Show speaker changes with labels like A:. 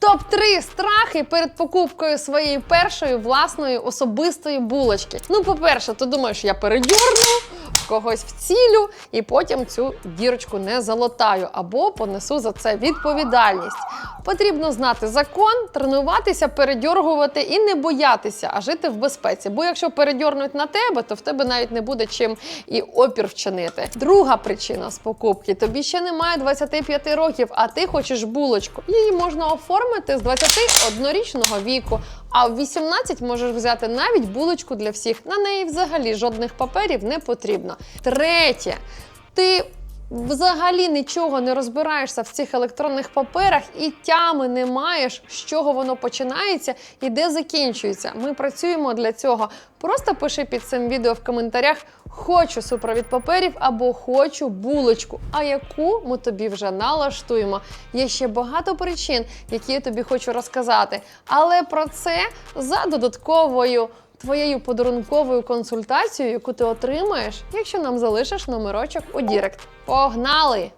A: Топ-3 страхи перед покупкою своєї першої власної особистої булочки. Ну, по-перше, ти думаєш, я передюрну, когось вцілю і потім цю дірочку не залатаю або понесу за це відповідальність. Потрібно знати закон, тренуватися, передьоргувати і не боятися, а жити в безпеці. Бо якщо передьорнуть на тебе, то в тебе навіть не буде чим і опір вчинити. Друга причина з покупки: тобі ще немає 25 років, а ти хочеш булочку. Її можна оформити з 21-річного віку. А в 18 можеш взяти навіть булочку для всіх. На неї взагалі жодних паперів не потрібно. Третє, ти взагалі нічого не розбираєшся в цих електронних паперах і тями не маєш, з чого воно починається і де закінчується. Ми працюємо для цього. Просто пиши під цим відео в коментарях хочу супровід паперів або хочу булочку. А яку ми тобі вже налаштуємо. Є ще багато причин, які я тобі хочу розказати. Але про це за додатковою твоєю подарунковою консультацією, яку ти отримаєш, якщо нам залишиш номерочок у Дірект. Погнали!